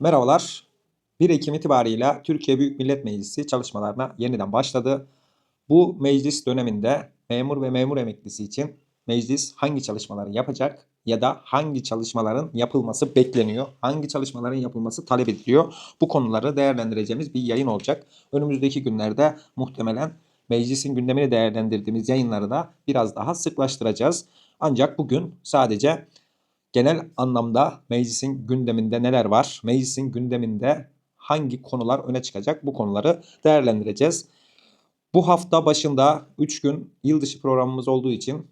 Merhabalar. 1 Ekim itibariyle Türkiye Büyük Millet Meclisi çalışmalarına yeniden başladı. Bu meclis döneminde memur ve memur emeklisi için meclis hangi çalışmaları yapacak ya da hangi çalışmaların yapılması bekleniyor, hangi çalışmaların yapılması talep ediliyor. Bu konuları değerlendireceğimiz bir yayın olacak. Önümüzdeki günlerde muhtemelen meclisin gündemini değerlendirdiğimiz yayınları da biraz daha sıklaştıracağız. Ancak bugün sadece genel anlamda meclisin gündeminde neler var? Meclisin gündeminde hangi konular öne çıkacak? Bu konuları değerlendireceğiz. Bu hafta başında 3 gün yıl dışı programımız olduğu için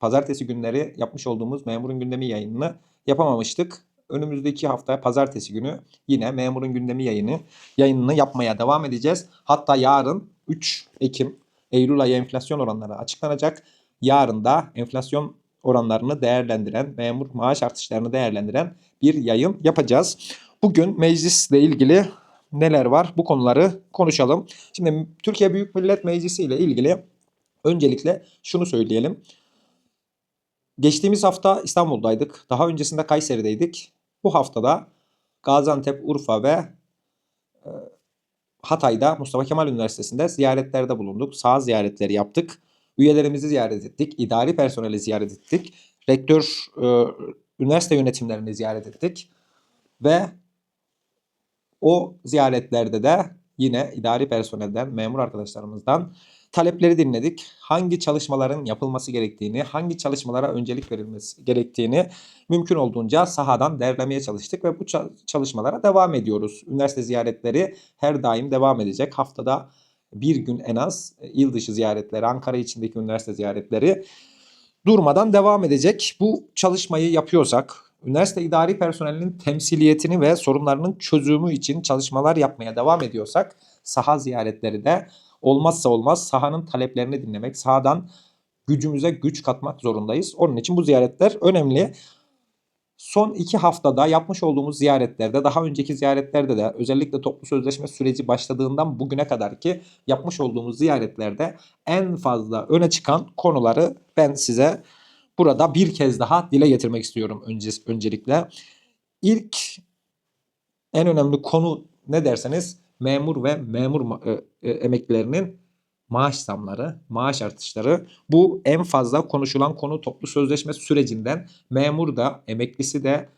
pazartesi günleri yapmış olduğumuz memurun gündemi yayınını yapamamıştık. Önümüzdeki hafta pazartesi günü yine memurun gündemi yayını yayınını yapmaya devam edeceğiz. Hatta yarın 3 Ekim Eylül ayı enflasyon oranları açıklanacak. Yarın da enflasyon oranlarını değerlendiren, memur maaş artışlarını değerlendiren bir yayın yapacağız. Bugün meclisle ilgili neler var bu konuları konuşalım. Şimdi Türkiye Büyük Millet Meclisi ile ilgili öncelikle şunu söyleyelim. Geçtiğimiz hafta İstanbul'daydık. Daha öncesinde Kayseri'deydik. Bu haftada Gaziantep, Urfa ve e, Hatay'da Mustafa Kemal Üniversitesi'nde ziyaretlerde bulunduk. Sağ ziyaretleri yaptık. Üyelerimizi ziyaret ettik. idari personeli ziyaret ettik. Rektör, e, üniversite yönetimlerini ziyaret ettik. Ve o ziyaretlerde de yine idari personelden, memur arkadaşlarımızdan talepleri dinledik. Hangi çalışmaların yapılması gerektiğini, hangi çalışmalara öncelik verilmesi gerektiğini mümkün olduğunca sahadan derlemeye çalıştık ve bu çalışmalara devam ediyoruz. Üniversite ziyaretleri her daim devam edecek. Haftada bir gün en az e, yıl dışı ziyaretleri, Ankara içindeki üniversite ziyaretleri durmadan devam edecek. Bu çalışmayı yapıyorsak, üniversite idari personelinin temsiliyetini ve sorunlarının çözümü için çalışmalar yapmaya devam ediyorsak, saha ziyaretleri de olmazsa olmaz sahanın taleplerini dinlemek, sahadan gücümüze güç katmak zorundayız. Onun için bu ziyaretler önemli. Son iki haftada yapmış olduğumuz ziyaretlerde, daha önceki ziyaretlerde de özellikle toplu sözleşme süreci başladığından bugüne kadar ki yapmış olduğumuz ziyaretlerde en fazla öne çıkan konuları ben size burada bir kez daha dile getirmek istiyorum önce, öncelikle. İlk en önemli konu ne derseniz memur ve memur e, e, emeklilerinin maaş zamları, maaş artışları bu en fazla konuşulan konu toplu sözleşme sürecinden memur da emeklisi de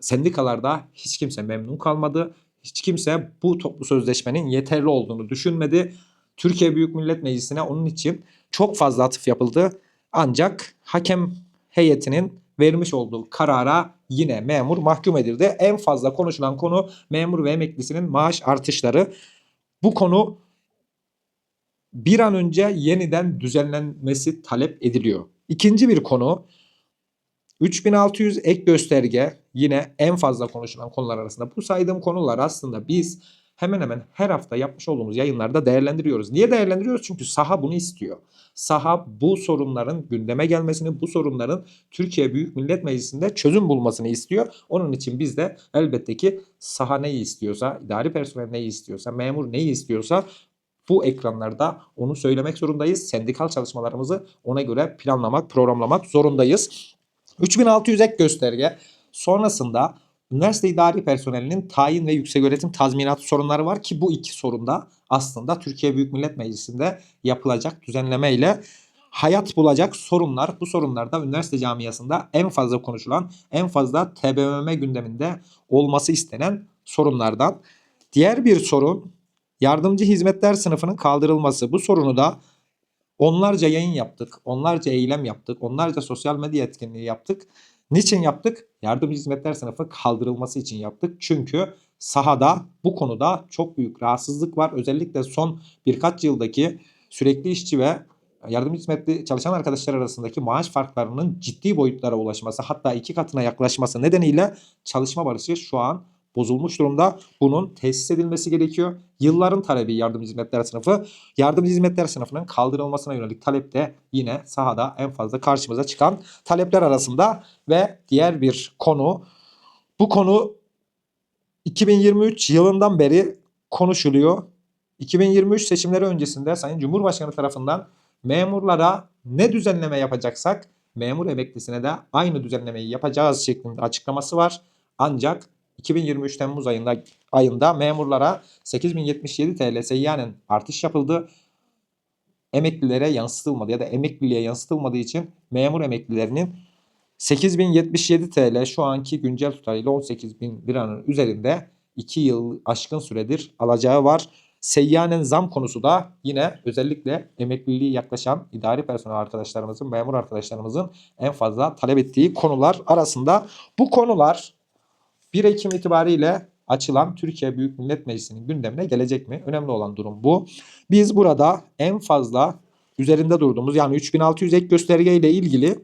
sendikalarda hiç kimse memnun kalmadı. Hiç kimse bu toplu sözleşmenin yeterli olduğunu düşünmedi. Türkiye Büyük Millet Meclisi'ne onun için çok fazla atıf yapıldı. Ancak hakem heyetinin vermiş olduğu karara yine memur mahkum edildi. En fazla konuşulan konu memur ve emeklisinin maaş artışları. Bu konu bir an önce yeniden düzenlenmesi talep ediliyor. İkinci bir konu 3600 ek gösterge yine en fazla konuşulan konular arasında. Bu saydığım konular aslında biz hemen hemen her hafta yapmış olduğumuz yayınlarda değerlendiriyoruz. Niye değerlendiriyoruz? Çünkü saha bunu istiyor. Saha bu sorunların gündeme gelmesini, bu sorunların Türkiye Büyük Millet Meclisi'nde çözüm bulmasını istiyor. Onun için biz de elbette ki saha neyi istiyorsa, idari personel neyi istiyorsa, memur neyi istiyorsa bu ekranlarda onu söylemek zorundayız. Sendikal çalışmalarımızı ona göre planlamak, programlamak zorundayız. 3600 ek gösterge sonrasında üniversite idari personelinin tayin ve yüksek öğretim tazminatı sorunları var ki bu iki sorunda aslında Türkiye Büyük Millet Meclisi'nde yapılacak düzenleme ile hayat bulacak sorunlar. Bu sorunlarda üniversite camiasında en fazla konuşulan, en fazla TBMM gündeminde olması istenen sorunlardan. Diğer bir sorun Yardımcı hizmetler sınıfının kaldırılması. Bu sorunu da onlarca yayın yaptık, onlarca eylem yaptık, onlarca sosyal medya etkinliği yaptık. Niçin yaptık? Yardımcı hizmetler sınıfı kaldırılması için yaptık. Çünkü sahada bu konuda çok büyük rahatsızlık var. Özellikle son birkaç yıldaki sürekli işçi ve yardım hizmetli çalışan arkadaşlar arasındaki maaş farklarının ciddi boyutlara ulaşması hatta iki katına yaklaşması nedeniyle çalışma barışı şu an bozulmuş durumda. Bunun tesis edilmesi gerekiyor. Yılların talebi yardım hizmetler sınıfı. Yardım hizmetler sınıfının kaldırılmasına yönelik talep de yine sahada en fazla karşımıza çıkan talepler arasında ve diğer bir konu bu konu 2023 yılından beri konuşuluyor. 2023 seçimleri öncesinde Sayın Cumhurbaşkanı tarafından memurlara ne düzenleme yapacaksak memur emeklisine de aynı düzenlemeyi yapacağız şeklinde açıklaması var. Ancak 2023 Temmuz ayında ayında memurlara 8077 TL seyyanen artış yapıldı. Emeklilere yansıtılmadı ya da emekliliğe yansıtılmadığı için memur emeklilerinin 8077 TL şu anki güncel tutarıyla 18.000 liranın üzerinde 2 yıl aşkın süredir alacağı var. Seyyanen zam konusu da yine özellikle emekliliği yaklaşan idari personel arkadaşlarımızın, memur arkadaşlarımızın en fazla talep ettiği konular arasında. Bu konular 1 Ekim itibariyle açılan Türkiye Büyük Millet Meclisi'nin gündemine gelecek mi? Önemli olan durum bu. Biz burada en fazla üzerinde durduğumuz yani 3600 ek gösterge ile ilgili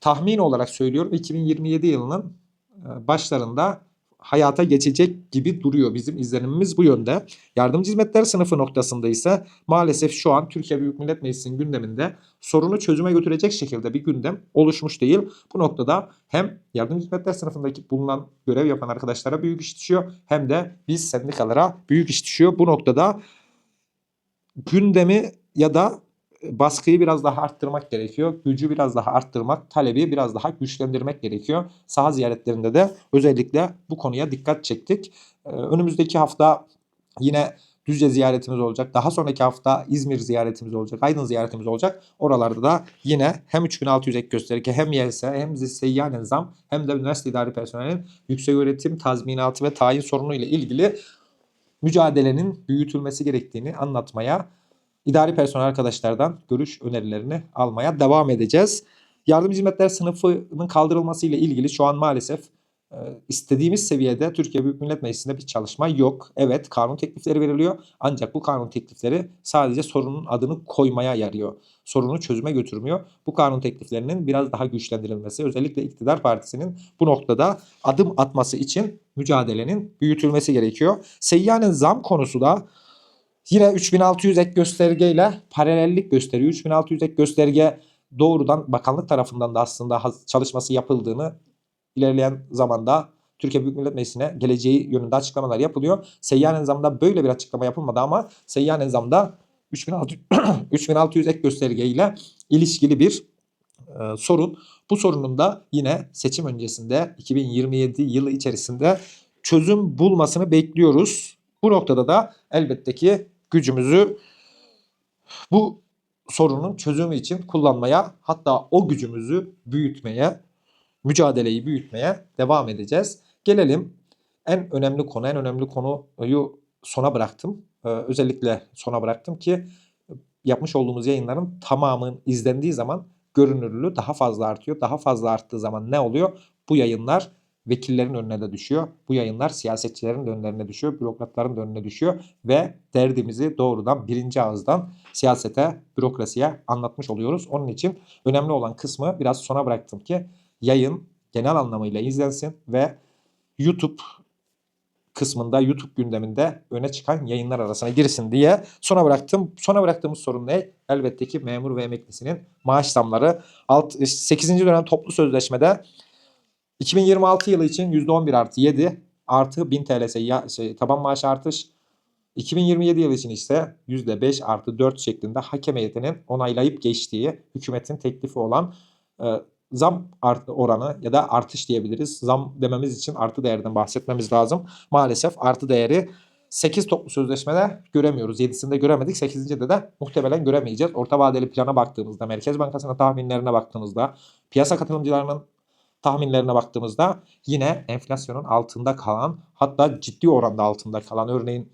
tahmin olarak söylüyorum 2027 yılının e, başlarında hayata geçecek gibi duruyor. Bizim izlenimimiz bu yönde. Yardımcı hizmetler sınıfı noktasında ise maalesef şu an Türkiye Büyük Millet Meclisi'nin gündeminde sorunu çözüme götürecek şekilde bir gündem oluşmuş değil. Bu noktada hem yardımcı hizmetler sınıfındaki bulunan görev yapan arkadaşlara büyük iş düşüyor hem de biz sendikalara büyük iş düşüyor. Bu noktada gündemi ya da baskıyı biraz daha arttırmak gerekiyor. Gücü biraz daha arttırmak, talebi biraz daha güçlendirmek gerekiyor. Saha ziyaretlerinde de özellikle bu konuya dikkat çektik. Ee, önümüzdeki hafta yine Düzce ziyaretimiz olacak. Daha sonraki hafta İzmir ziyaretimiz olacak. Aydın ziyaretimiz olacak. Oralarda da yine hem 3600 ek gösterge hem YS hem seyyanen zam hem de üniversite idari personelinin yüksek öğretim tazminatı ve tayin sorunu ile ilgili mücadelenin büyütülmesi gerektiğini anlatmaya idari personel arkadaşlardan görüş önerilerini almaya devam edeceğiz. Yardım hizmetler sınıfının kaldırılması ile ilgili şu an maalesef e, istediğimiz seviyede Türkiye Büyük Millet Meclisi'nde bir çalışma yok. Evet kanun teklifleri veriliyor ancak bu kanun teklifleri sadece sorunun adını koymaya yarıyor. Sorunu çözüme götürmüyor. Bu kanun tekliflerinin biraz daha güçlendirilmesi özellikle iktidar partisinin bu noktada adım atması için mücadelenin büyütülmesi gerekiyor. Seyyanen zam konusu da Yine 3600 ek göstergeyle paralellik gösteriyor. 3600 ek gösterge doğrudan bakanlık tarafından da aslında çalışması yapıldığını ilerleyen zamanda Türkiye Büyük Millet Meclisi'ne geleceği yönünde açıklamalar yapılıyor. Seyyar nizamda böyle bir açıklama yapılmadı ama seyyar nizamda 3600, 3600 ek gösterge ile ilişkili bir e, sorun. Bu sorunun da yine seçim öncesinde 2027 yılı içerisinde çözüm bulmasını bekliyoruz. Bu noktada da elbette ki gücümüzü bu sorunun çözümü için kullanmaya hatta o gücümüzü büyütmeye, mücadeleyi büyütmeye devam edeceğiz. Gelelim en önemli konu, en önemli konuyu sona bıraktım. Ee, özellikle sona bıraktım ki yapmış olduğumuz yayınların tamamının izlendiği zaman görünürlüğü daha fazla artıyor. Daha fazla arttığı zaman ne oluyor? Bu yayınlar vekillerin önüne de düşüyor. Bu yayınlar siyasetçilerin de önlerine düşüyor, bürokratların da önüne düşüyor ve derdimizi doğrudan birinci ağızdan siyasete, bürokrasiye anlatmış oluyoruz. Onun için önemli olan kısmı biraz sona bıraktım ki yayın genel anlamıyla izlensin ve YouTube kısmında YouTube gündeminde öne çıkan yayınlar arasına girsin diye sona bıraktım. Sona bıraktığımız sorun ne? Elbette ki memur ve emeklisinin maaş zamları. Alt, 8. dönem toplu sözleşmede 2026 yılı için %11 artı 7 artı 1000 TL şey, taban maaş artış. 2027 yılı için ise %5 artı 4 şeklinde hakem heyetinin onaylayıp geçtiği hükümetin teklifi olan e, zam artı oranı ya da artış diyebiliriz. Zam dememiz için artı değerden bahsetmemiz lazım. Maalesef artı değeri 8 toplu sözleşmede göremiyoruz. 7'sinde göremedik. 8'de de muhtemelen göremeyeceğiz. Orta vadeli plana baktığımızda, Merkez Bankası'nın tahminlerine baktığımızda, piyasa katılımcılarının tahminlerine baktığımızda yine enflasyonun altında kalan hatta ciddi oranda altında kalan örneğin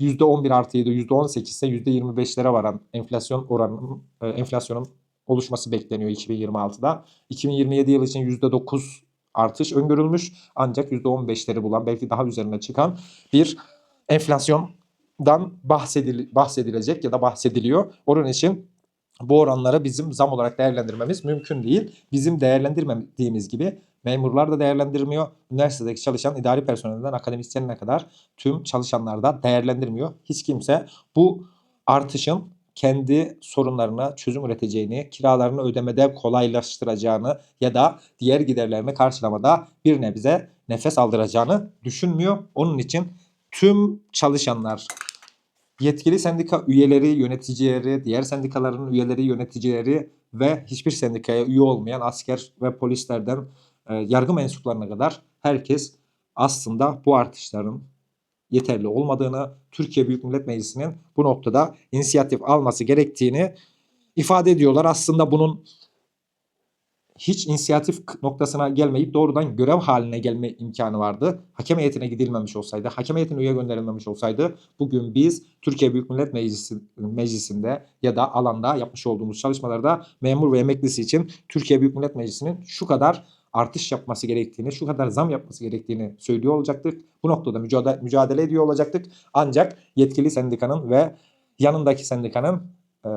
%11 artı 7, %18 ise %25'lere varan enflasyon oranının e, enflasyonun oluşması bekleniyor 2026'da. 2027 yıl için %9 artış öngörülmüş ancak %15'leri bulan belki daha üzerine çıkan bir enflasyondan bahsedil bahsedilecek ya da bahsediliyor. Onun için bu oranları bizim zam olarak değerlendirmemiz mümkün değil. Bizim değerlendirmediğimiz gibi memurlar da değerlendirmiyor. Üniversitedeki çalışan idari personelinden akademisyenine kadar tüm çalışanlar da değerlendirmiyor. Hiç kimse bu artışın kendi sorunlarına çözüm üreteceğini, kiralarını ödemede kolaylaştıracağını ya da diğer giderlerini karşılamada bir nebze nefes aldıracağını düşünmüyor. Onun için tüm çalışanlar yetkili sendika üyeleri, yöneticileri, diğer sendikaların üyeleri, yöneticileri ve hiçbir sendikaya üye olmayan asker ve polislerden e, yargı mensuplarına kadar herkes aslında bu artışların yeterli olmadığını, Türkiye Büyük Millet Meclisi'nin bu noktada inisiyatif alması gerektiğini ifade ediyorlar. Aslında bunun hiç inisiyatif noktasına gelmeyip doğrudan görev haline gelme imkanı vardı. Hakem heyetine gidilmemiş olsaydı, hakem heyetine üye gönderilmemiş olsaydı bugün biz Türkiye Büyük Millet Meclisi, Meclisi'nde ya da alanda yapmış olduğumuz çalışmalarda memur ve emeklisi için Türkiye Büyük Millet Meclisi'nin şu kadar artış yapması gerektiğini, şu kadar zam yapması gerektiğini söylüyor olacaktık. Bu noktada mücadele, mücadele ediyor olacaktık. Ancak yetkili sendikanın ve yanındaki sendikanın e,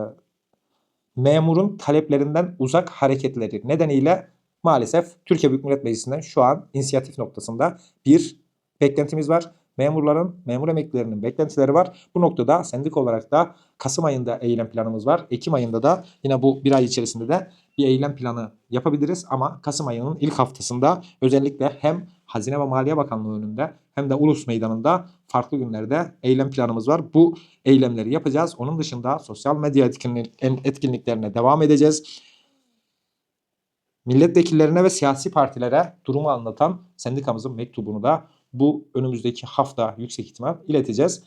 memurun taleplerinden uzak hareketleri nedeniyle maalesef Türkiye Büyük Millet Meclisi'nden şu an inisiyatif noktasında bir beklentimiz var. Memurların, memur emeklilerinin beklentileri var. Bu noktada sendik olarak da Kasım ayında eylem planımız var. Ekim ayında da yine bu bir ay içerisinde de bir eylem planı yapabiliriz. Ama Kasım ayının ilk haftasında özellikle hem Hazine ve Maliye Bakanlığı önünde hem de Ulus Meydanı'nda farklı günlerde eylem planımız var. Bu eylemleri yapacağız. Onun dışında sosyal medya etkinlik, etkinliklerine devam edeceğiz. Milletvekillerine ve siyasi partilere durumu anlatan sendikamızın mektubunu da bu önümüzdeki hafta yüksek ihtimal ileteceğiz.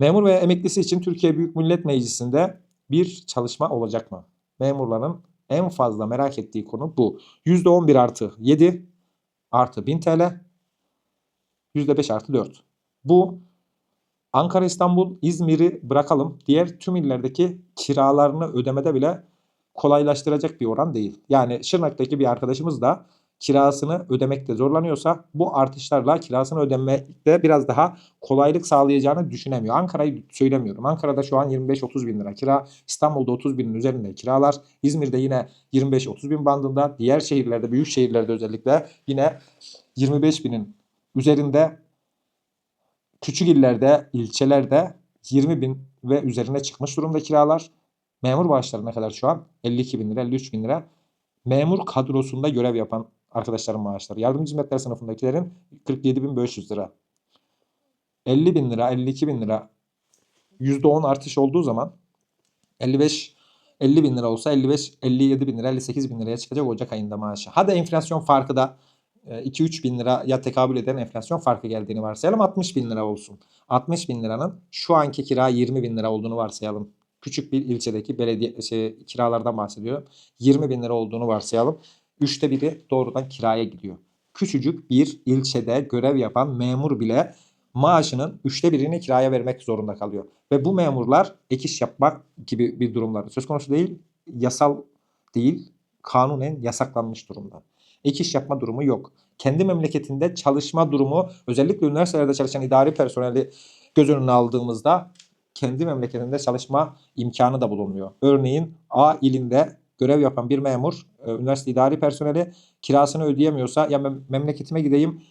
Memur ve emeklisi için Türkiye Büyük Millet Meclisi'nde bir çalışma olacak mı? Memurların en fazla merak ettiği konu bu. %11 artı 7 artı 1000 TL %5 artı 4. Bu Ankara, İstanbul, İzmir'i bırakalım. Diğer tüm illerdeki kiralarını ödemede bile kolaylaştıracak bir oran değil. Yani Şırnak'taki bir arkadaşımız da kirasını ödemekte zorlanıyorsa bu artışlarla kirasını ödemekte biraz daha kolaylık sağlayacağını düşünemiyor. Ankara'yı söylemiyorum. Ankara'da şu an 25-30 bin lira kira. İstanbul'da 30 binin üzerinde kiralar. İzmir'de yine 25-30 bin bandında. Diğer şehirlerde, büyük şehirlerde özellikle yine 25 binin üzerinde küçük illerde, ilçelerde 20 bin ve üzerine çıkmış durumda kiralar. Memur maaşları ne kadar şu an? 52 bin lira, 53 bin lira. Memur kadrosunda görev yapan arkadaşların maaşları. Yardımcı hizmetler sınıfındakilerin 47.500 lira. 50 bin lira, 52 bin lira %10 artış olduğu zaman 55 50 bin lira olsa 55 57 bin lira 58 bin liraya çıkacak Ocak ayında maaşı. Hadi enflasyon farkı da 2-3 bin liraya tekabül eden enflasyon farkı geldiğini varsayalım 60 bin lira olsun. 60 bin liranın şu anki kira 20 bin lira olduğunu varsayalım. Küçük bir ilçedeki belediye şey, kiralardan bahsediyorum. 20 bin lira olduğunu varsayalım. Üçte biri doğrudan kiraya gidiyor. Küçücük bir ilçede görev yapan memur bile maaşının üçte birini kiraya vermek zorunda kalıyor. Ve bu memurlar ek iş yapmak gibi bir durumları söz konusu değil. Yasal değil, kanunen yasaklanmış durumda. Ek iş yapma durumu yok. Kendi memleketinde çalışma durumu özellikle üniversitelerde çalışan idari personeli göz önüne aldığımızda kendi memleketinde çalışma imkanı da bulunmuyor. Örneğin A ilinde görev yapan bir memur, e, üniversite idari personeli kirasını ödeyemiyorsa ya mem- memleketime gideyim,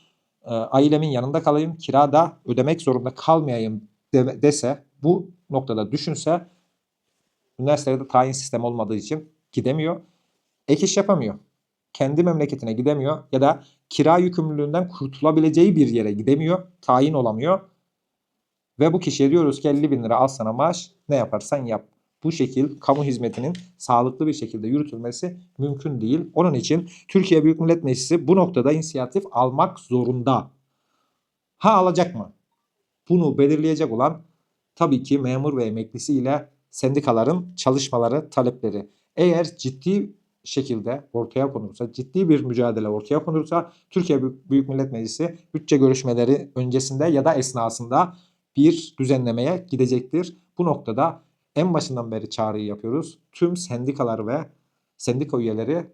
e, ailemin yanında kalayım, kirada ödemek zorunda kalmayayım de- dese, bu noktada düşünse üniversitede tayin sistemi olmadığı için gidemiyor. Ek iş yapamıyor. Kendi memleketine gidemiyor ya da kira yükümlülüğünden kurtulabileceği bir yere gidemiyor. Tayin olamıyor. Ve bu kişiye diyoruz ki 50 bin lira al sana maaş ne yaparsan yap. Bu şekil kamu hizmetinin sağlıklı bir şekilde yürütülmesi mümkün değil. Onun için Türkiye Büyük Millet Meclisi bu noktada inisiyatif almak zorunda. Ha alacak mı? Bunu belirleyecek olan tabii ki memur ve emeklisi ile sendikaların çalışmaları, talepleri. Eğer ciddi şekilde ortaya konursa, ciddi bir mücadele ortaya konursa Türkiye Büyük Millet Meclisi bütçe görüşmeleri öncesinde ya da esnasında bir düzenlemeye gidecektir. Bu noktada en başından beri çağrıyı yapıyoruz. Tüm sendikalar ve sendika üyeleri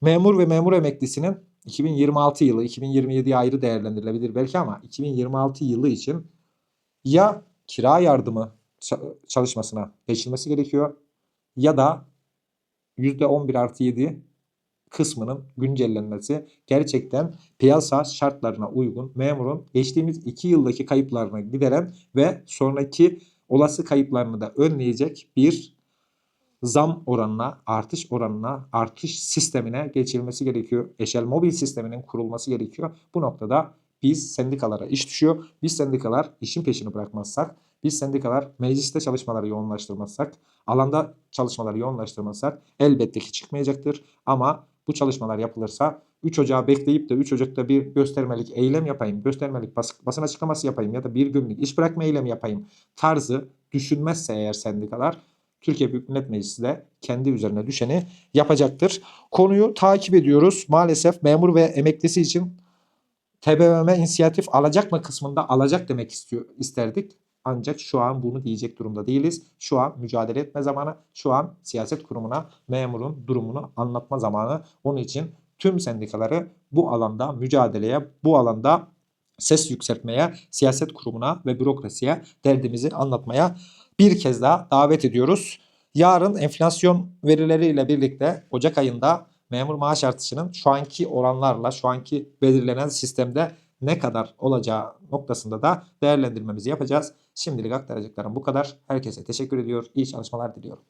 memur ve memur emeklisinin 2026 yılı, 2027 ayrı değerlendirilebilir belki ama 2026 yılı için ya kira yardımı çalışmasına geçilmesi gerekiyor ya da %11 artı 7 kısmının güncellenmesi gerçekten piyasa şartlarına uygun memurun geçtiğimiz 2 yıldaki kayıplarını gideren ve sonraki olası kayıplarını da önleyecek bir zam oranına, artış oranına, artış sistemine geçilmesi gerekiyor. Eşel mobil sisteminin kurulması gerekiyor. Bu noktada biz sendikalara iş düşüyor. Biz sendikalar işin peşini bırakmazsak, biz sendikalar mecliste çalışmaları yoğunlaştırmazsak, alanda çalışmaları yoğunlaştırmazsak elbette ki çıkmayacaktır. Ama bu çalışmalar yapılırsa 3 Ocağı bekleyip de 3 Ocak'ta bir göstermelik eylem yapayım, göstermelik bas- basın açıklaması yapayım ya da bir günlük iş bırakma eylemi yapayım tarzı düşünmezse eğer sendikalar Türkiye Büyük Millet Meclisi de kendi üzerine düşeni yapacaktır. Konuyu takip ediyoruz. Maalesef memur ve emeklisi için TBMM inisiyatif alacak mı kısmında alacak demek istiyor isterdik. Ancak şu an bunu diyecek durumda değiliz. Şu an mücadele etme zamanı. Şu an siyaset kurumuna memurun durumunu anlatma zamanı. Onun için tüm sendikaları bu alanda mücadeleye, bu alanda ses yükseltmeye, siyaset kurumuna ve bürokrasiye derdimizi anlatmaya bir kez daha davet ediyoruz. Yarın enflasyon verileriyle birlikte Ocak ayında memur maaş artışının şu anki oranlarla, şu anki belirlenen sistemde ne kadar olacağı noktasında da değerlendirmemizi yapacağız. Şimdilik aktaracaklarım bu kadar. Herkese teşekkür ediyor. İyi çalışmalar diliyorum.